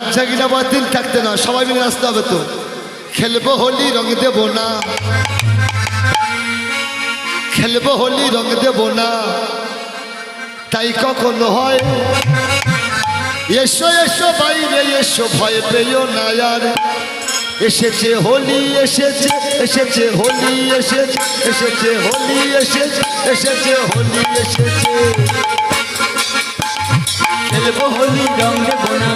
জাগিনা বাতিল থাকতে না সবাই মিলে আসতে হবে তো। খেলব হোলি রং দেব না। খেলব হোলি রং দেব না। তাই কখনো হয়। এসো এসো, বাইরে এসো, ভয় পেও না আর। এসেছে হোলি, এসেছে এসেছে হোলি, এসেছে এসেছে হোলি, এসেছে এসেছে হোলি, এসেছে। খেলব হোলি রং দেবো না।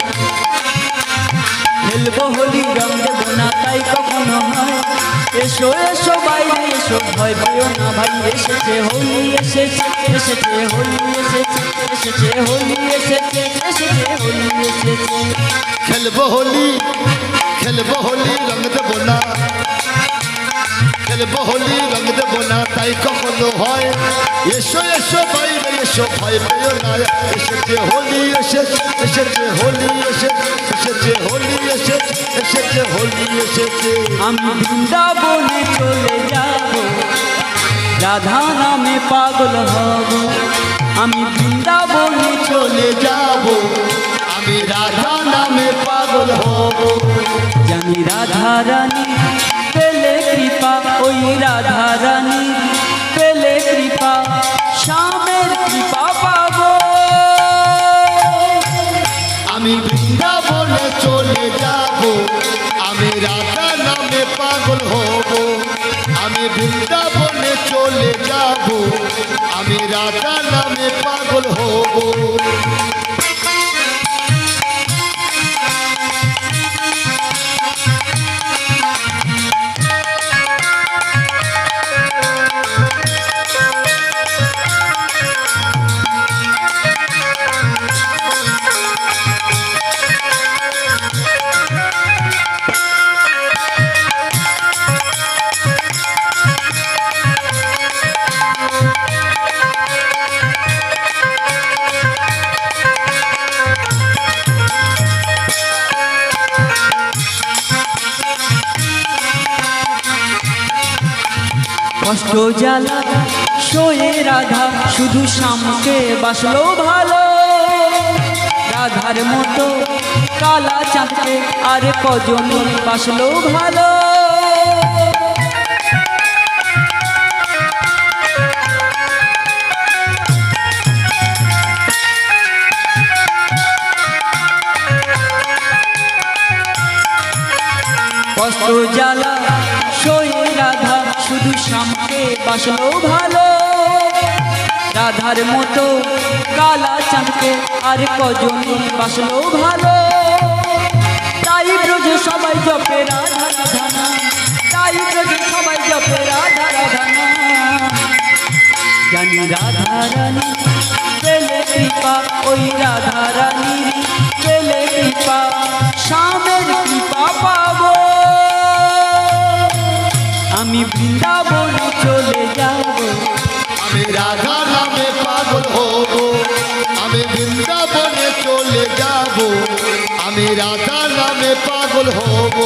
খেলব হোলি রং দেবো না তাই কখনো হয়। এসো এসো বাইরে, এসো, ভয় পেও না ভাই, এসেছে হোলি, এসেছে এসেছে হোলি, এসেছে এসেছে হোলি, এসেছে এসেছে হোলি, এসেছে। খেলব হোলি খেলব হোলি রং দেবো খেলব হোলি রং দেবো তাই কখনো হয়। এসো এসো বাইরে এসো ভয় পেও না এসেছে হোলি এসেছে এসেছে হোলি এসেছে এসেছে হোলি এসেছে এসেছে হোলি এসেছে। আমি বৃন্দাবনে চলে যাব রাধা নামে পাগল হব। আমি বৃন্দাবনে চলে যাব আমি রাধা নামে পাগল হব। জানি রাধা রানী পেলে কৃপা ওই রাধা আমি বৃন্দাবনে চলে যাব। আমি রাধা নামে পাগল হব। আমি বৃন্দাবনে চলে যাব। আমি রাধা নামে পাগল হব। জ্বালা শোয়ে রাধা, শুধু শ্যামকে বাসলো ভালো। রাধার মতো কালা চাঁদকে আর কজন বাসলো ভালো। কষ্ট জ্বালা, শোয়ে রাধা, শুধু শ্যামকে বাসলো ভালো। রাধার মতো কালা চাঁদকে আর কজন বাসলো ভালো। তাই ব্রজ সবাই জপে রাধা তাই ব্রজ সবাই জপে জানি রাধা রানী, পেলে কৃপা, ওই রাধা রানী পেলে কৃপা। শ্যামের বৃন্দাবনে চলে যাব। আমি রাধা নামে পাগল হব। আমি বৃন্দাবনে চলে যাব। আমি রাধা নামে পাগল হব।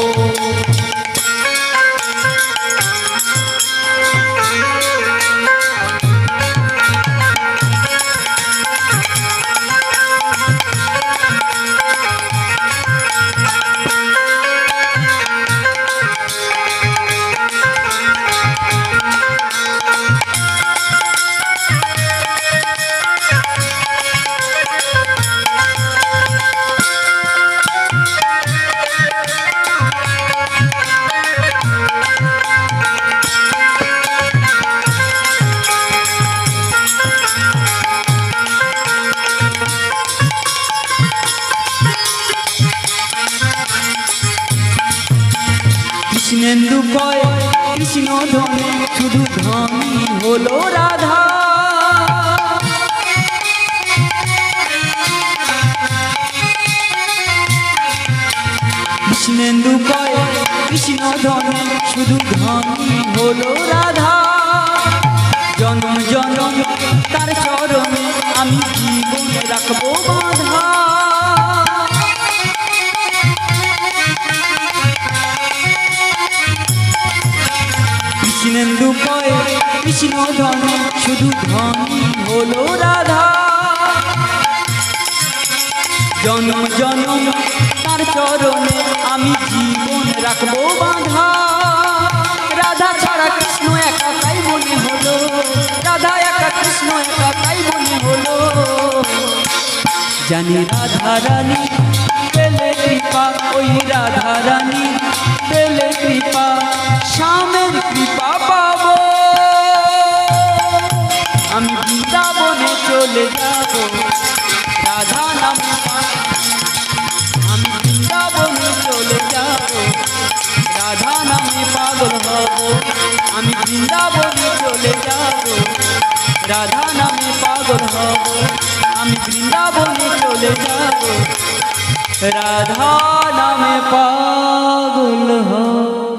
কৃষ্ণেন্দু কয়, কৃষ্ণ ধনে শুধু ধনী হলো রাধা। কৃষ্ণেন্দু কয়, কৃষ্ণ ধনে শুধু ধনী হলো রাধা। জনম জনম তার চরণে আমি জীবন রাখব। কৃষ্ণ শুধু ধনী হলো রাধা। জনম জনম তার চরণে আমি জীবন রাখব বাঁধা। রাধা ছাড়া কৃষ্ণ একা তাই মনে হলো। রাধা একা কৃষ্ণ একা তাই মনে হলো। জানি রাধা রানী, পেলে কৃপা ওই রাধা রানী, পেলে কৃপা স্বামের কৃপা বৃন্দাবনে চলে যাব। রাধা নামে পাগল হব। আমি বৃন্দাবনে চলে যাব। রাধা নামে পাগল হব।